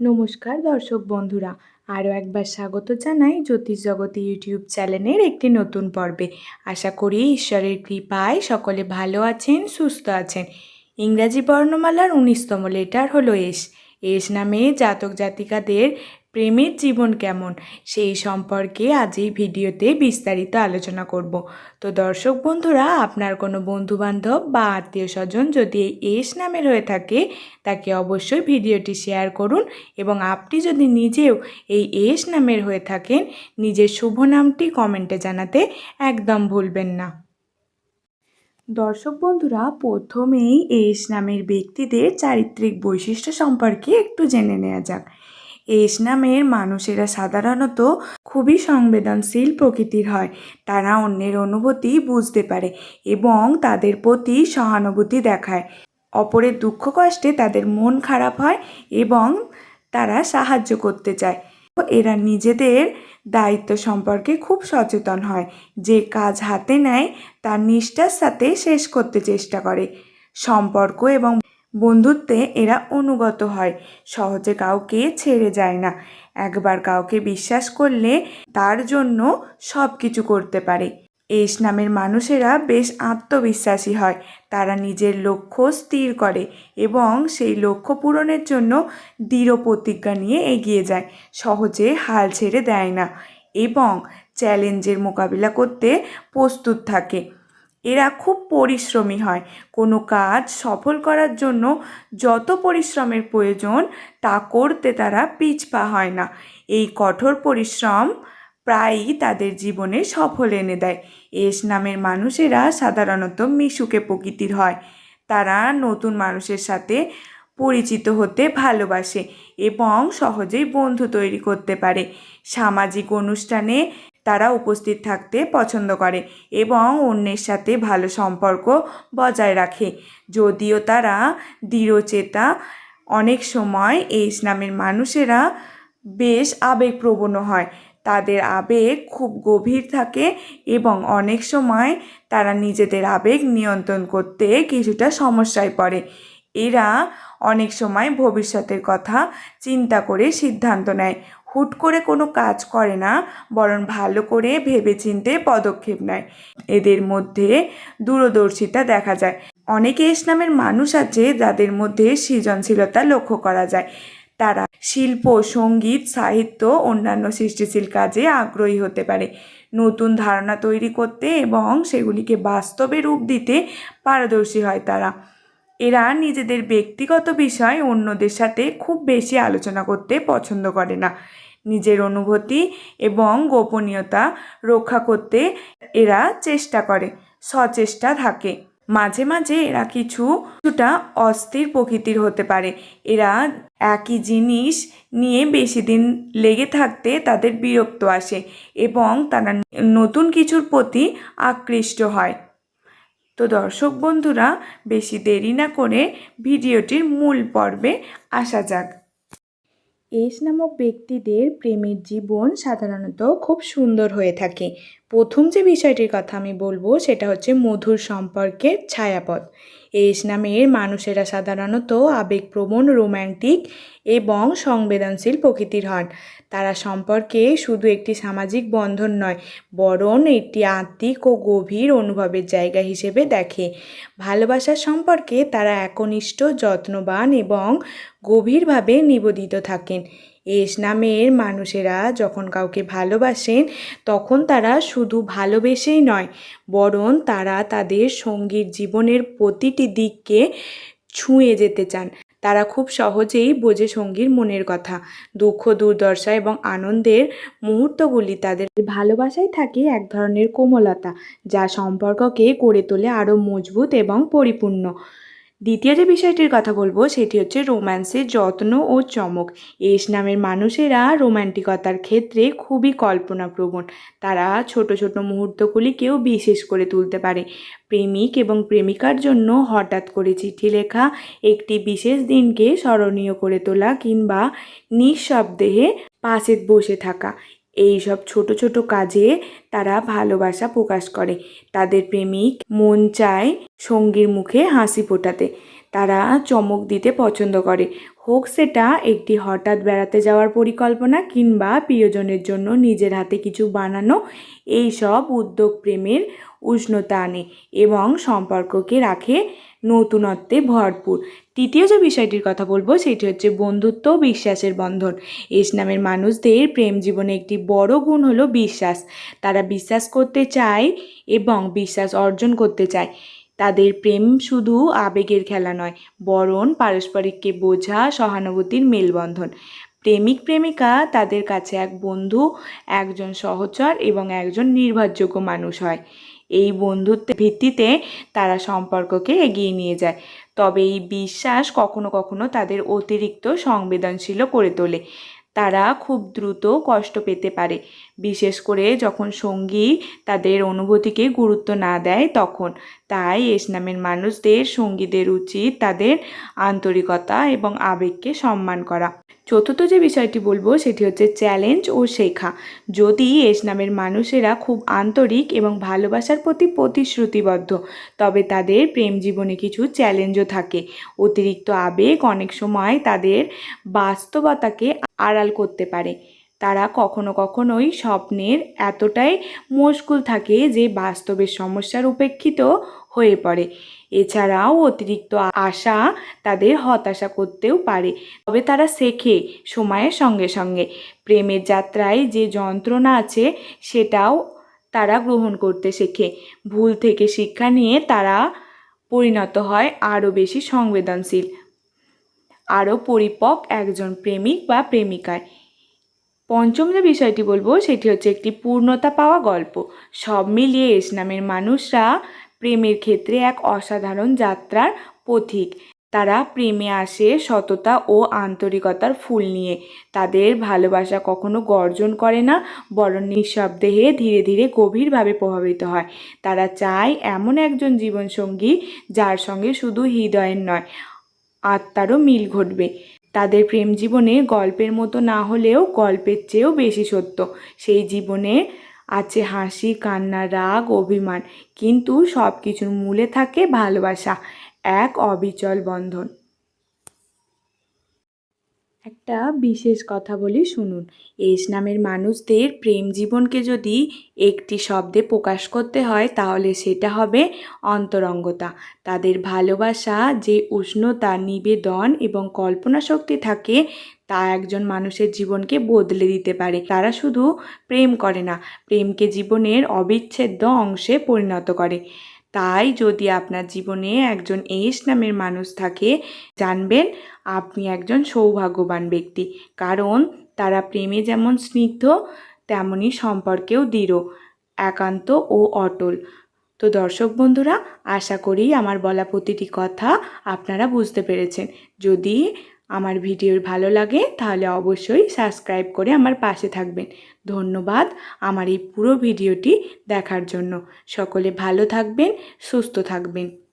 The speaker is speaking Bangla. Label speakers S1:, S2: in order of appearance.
S1: নমস্কার দর্শক বন্ধুরা, আরও একবার স্বাগত জানাই জ্যোতিষ জগতী ইউটিউব চ্যানেলের একটি নতুন পর্বে। আশা করি ঈশ্বরের কৃপায় সকলে ভালো আছেন, সুস্থ আছেন। ইংরাজি বর্ণমালার উনিশতম লেটার হলো এস। এস নামে জাতক জাতিকাদের প্রেমের জীবন কেমন? সেই সম্পর্কে আজ এই ভিডিওতে বিস্তারিত আলোচনা করব। তো দর্শক বন্ধুরা, আপনার কোনো বন্ধুবান্ধব বা আত্মীয় স্বজন যদি এই এস নামের হয়ে থাকে, তাকে অবশ্যই ভিডিওটি শেয়ার করুন এবং আপনি যদি নিজেও এই এস নামের হয়ে থাকেন, নিজের শুভ নামটি কমেন্টে জানাতে একদম ভুলবেন না। দর্শক বন্ধুরা, প্রথমেই এস নামের ব্যক্তিদের চারিত্রিক বৈশিষ্ট্য সম্পর্কে একটু জেনে নেওয়া যাক। এস নামের মানুষেরা সাধারণত খুবই সংবেদনশীল প্রকৃতির হয়। তারা অন্যের অনুভূতি বুঝতে পারে এবং তাদের প্রতি সহানুভূতি দেখায়। অপরের দুঃখ কষ্টে তাদের মন খারাপ হয় এবং তারা সাহায্য করতে চায়। এরা নিজেদের দায়িত্ব সম্পর্কে খুব সচেতন হয়। যে কাজ হাতে নেয়, তার নিষ্ঠার সাথে শেষ করতে চেষ্টা করে। সম্পর্ক এবং বন্ধুত্বে এরা অনুগত হয়। সহজে কাউকে ছেড়ে যায় না। একবার কাউকে বিশ্বাস করলে তার জন্য সব কিছু করতে পারে। এস নামের মানুষেরা বেশ আত্মবিশ্বাসী হয়। তারা নিজের লক্ষ্য স্থির করে এবং সেই লক্ষ্য পূরণের জন্য দৃঢ় প্রতিজ্ঞা নিয়ে এগিয়ে যায়। সহজে হাল ছেড়ে দেয় না এবং চ্যালেঞ্জের মোকাবিলা করতে প্রস্তুত থাকে। এরা খুব পরিশ্রমী হয়। কোনো কাজ সফল করার জন্য যত পরিশ্রমের প্রয়োজন তা করতে তারা পিছপা হয় না। এই কঠোর পরিশ্রম প্রায়ই তাদের জীবনে সফল এনে দেয়। এস নামের মানুষেরা সাধারণত মিশুকে প্রকৃতির হয়। তারা নতুন মানুষের সাথে পরিচিত হতে ভালোবাসে এবং সহজেই বন্ধু তৈরি করতে পারে। সামাজিক অনুষ্ঠানে তারা উপস্থিত থাকতে পছন্দ করে এবং অন্যের সাথে ভালো সম্পর্ক বজায় রাখে। যদিও তারা দৃঢ়চেতা, অনেক সময় এই নামের মানুষেরা বেশ আবেগপ্রবণ হয়। তাদের আবেগ খুব গভীর থাকে এবং অনেক সময় তারা নিজেদের আবেগ নিয়ন্ত্রণ করতে কিছুটা সমস্যায় পড়ে। এরা অনেক সময় ভবিষ্যতের কথা চিন্তা করে সিদ্ধান্ত নেয়। হুট করে কোনো কাজ করে না, বরং ভালো করে ভেবেচিন্তে পদক্ষেপ নেয়। এদের মধ্যে দূরদর্শিতা দেখা যায়। অনেকে নামের মানুষ আছে যাদের মধ্যে সৃজনশীলতা লক্ষ্য করা যায়। তারা শিল্প, সংগীত, সাহিত্য, অন্যান্য সৃষ্টিশীল কাজে আগ্রহী হতে পারে। নতুন ধারণা তৈরি করতে এবং সেগুলিকে বাস্তবে রূপ দিতে পারদর্শী হয় তারা। এরা নিজেদের ব্যক্তিগত বিষয় অন্যদের সাথে খুব বেশি আলোচনা করতে পছন্দ করে না। নিজের অনুভূতি এবং গোপনীয়তা রক্ষা করতে এরা চেষ্টা করে, সচেষ্টা থাকে। মাঝে মাঝে এরা কিছু, কিছুটা অস্থির প্রকৃতির হতে পারে। এরা একই জিনিস নিয়ে বেশি দিন লেগে থাকতে তাদের বিরক্ত আসে এবং তারা নতুন কিছুর প্রতি আকৃষ্ট হয়। তো দর্শক বন্ধুরা, বেশি দেরি না করে ভিডিওটির মূল পর্বে আসা যাক। এস নামক ব্যক্তিদের প্রেমের জীবন সাধারণত খুব সুন্দর হয়ে থাকে। প্রথম যে বিষয়টির কথা আমি বলব সেটা হচ্ছে মধুর সম্পর্কের ছায়াপথ। এস নামের মানুষেরা সাধারণত আবেগপ্রবণ, রোম্যান্টিক এবং সংবেদনশীল প্রকৃতির হন। তারা সম্পর্কে শুধু একটি সামাজিক বন্ধন নয়, বরং একটি আত্মিক ও গভীর অনুভবের জায়গা হিসেবে দেখে। ভালোবাসার সম্পর্কে তারা একনিষ্ঠ, যত্নবান এবং গভীরভাবে নিবেদিত থাকেন। এস নামের মানুষেরা যখন কাউকে ভালোবাসেন, তখন তারা শুধু ভালোবেসেই নয়, বরং তারা তাদের সঙ্গীর জীবনের প্রতিটি দিককে ছুঁয়ে যেতে চান। তারা খুব সহজেই বোঝে সঙ্গীর মনের কথা, দুঃখ, দুর্দশা এবং আনন্দের মুহূর্তগুলি তাদের ভালোবাসায় থাকে এক ধরনের কোমলতা, যা সম্পর্ককে গড়ে তোলে আরও মজবুত এবং পরিপূর্ণ। দ্বিতীয় যে বিষয়টির কথা বলব, সেটি হচ্ছে রোম্যান্সের যত্ন ও চমক। এস নামের মানুষেরা রোম্যান্টিকতার ক্ষেত্রে খুবই কল্পনাপ্রবণ। তারা ছোট ছোট মুহূর্তগুলিকেও বিশেষ করে তুলতে পারে। প্রেমিক এবং প্রেমিকার জন্য হঠাৎ করে চিঠি লেখা, একটি বিশেষ দিনকে স্মরণীয় করে তোলা কিংবা নিঃশব্দেহে পাশে বসে থাকা। এই সব ছোট ছোট কাজে তারা ভালোবাসা প্রকাশ করে। তাদের প্রেমিক মন চায় সঙ্গীর মুখে হাসি ফোটাতে। তারা চমক দিতে পছন্দ করে। হোক সেটা একটি হঠাৎ বেড়াতে যাওয়ার পরিকল্পনা কিংবা প্রিয়জনের জন্য নিজের হাতে কিছু বানানো এই সব উদ্যোগ প্রেমের উষ্ণতা আনে এবং সম্পর্ককে রাখে নতুনত্বে ভরপুর। তৃতীয় যে বিষয়টির কথা বলব, সেটি হচ্ছে বন্ধুত্ব বিশ্বাসের বন্ধন। এস নামের মানুষদের প্রেম জীবনে একটি বড় গুণ হলো বিশ্বাস। তারা বিশ্বাস করতে চায় এবং বিশ্বাস অর্জন করতে চায়। তাদের প্রেম শুধু আবেগের খেলা নয় বরণ পারস্পরিককে বোঝা সহানুভূতির মেলবন্ধন। প্রেমিক প্রেমিকা তাদের কাছে এক বন্ধু, একজন সহচর এবং একজন নির্ভরযোগ্য মানুষ হয়। এই বন্ধুত্বের ভিত্তিতে তারা সম্পর্ককে এগিয়ে নিয়ে যায়। তবে এই বিশ্বাস কখনো কখনো তাদের অতিরিক্ত সংবেদনশীল করে তোলে। তারা খুব দ্রুত কষ্ট পেতে পারে। বিশেষ করে যখন সঙ্গী তাদের অনুভূতিকে গুরুত্ব না দেয় তখন। তাই এস নামের মানুষদের, সঙ্গীদের উচিত তাদের আন্তরিকতা এবং আবেগকে সম্মান করা। চতুর্থ যে বিষয়টি বলব, সেটি হচ্ছে চ্যালেঞ্জ ও শেখা। যদি এস নামের মানুষেরা খুব আন্তরিক এবং ভালোবাসার প্রতি প্রতিশ্রুতিবদ্ধ, তবে তাদের প্রেম জীবনে কিছু চ্যালেঞ্জও থাকে। অতিরিক্ত আবেগ অনেক সময় তাদের বাস্তবতাকে আড়াল করতে পারে। তারা কখনো কখনোই স্বপ্নের এতটাই মশগুল থাকে যে বাস্তবের সমস্যার উপেক্ষিত হয়ে পড়ে। এছাড়াও অতিরিক্ত আশা তাদের হতাশা করতেও পারে। তবে তারা শেখে সময়ের সঙ্গে সঙ্গে। প্রেমের যাত্রায় যে যন্ত্রণা আছে, সেটাও তারা গ্রহণ করতে শেখে। ভুল থেকে শিক্ষা নিয়ে তারা পরিণত হয় আরও বেশি সংবেদনশীল। আরও পরিপক একজন প্রেমিক বা প্রেমিকায় পঞ্চম যে বিষয়টি বলব, সেটি হচ্ছে একটি পূর্ণতা পাওয়া গল্প। সব মিলিয়ে এস নামের মানুষরা প্রেমের ক্ষেত্রে এক অসাধারণ যাত্রার পথিক। তারা প্রেমে আসে সততা ও আন্তরিকতার ফুল নিয়ে। তাদের ভালোবাসা কখনো গর্জন করে না, বরং নিঃশব্দেহে ধীরে ধীরে গভীরভাবে প্রভাবিত হয়। তারা চায় এমন একজন জীবনসঙ্গী যার সঙ্গে শুধু হৃদয়ের নয়, আত্মারও মিল ঘটবে। তাদের প্রেম জীবনে গল্পের মতো না হলেও গল্পের চেয়েও বেশি সত্য। সেই জীবনে আছে হাসি কান্না রাগ অভিমান। কিন্তু সব কিছুর মূলে থাকে ভালোবাসা এক অবিচল বন্ধন। একটা বিশেষ কথা বলি শুনুন। এস নামের মানুষদের প্রেম জীবনকে যদি একটি শব্দে প্রকাশ করতে হয়, তাহলে সেটা হবে অন্তরঙ্গতা। তাদের ভালোবাসা যে উষ্ণতা, নিবেদন এবং কল্পনা শক্তি থাকে, তা একজন মানুষের জীবনকে বদলে দিতে পারে। তারা শুধু প্রেম করে না, প্রেমকে জীবনের অবিচ্ছেদ্য অংশে পরিণত করে। তাই যদি আপনার জীবনে একজন এস নামের মানুষ থাকে, জানবেন আপনি একজন সৌভাগ্যবান ব্যক্তি। কারণ তারা প্রেমে যেমন স্নিগ্ধ তেমনই সম্পর্কেও দৃঢ়, একান্ত ও অটল। তো দর্শক বন্ধুরা, আশা করি আমার বলা প্রতিটি কথা আপনারা বুঝতে পেরেছেন। যদি আমার ভিডিও ভালো লাগে তাহলে অবশ্যই সাবস্ক্রাইব করে আমার পাশে থাকবেন। ধন্যবাদ আমার এই পুরো ভিডিওটি দেখার জন্য। সকলে ভালো থাকবেন, সুস্থ থাকবেন।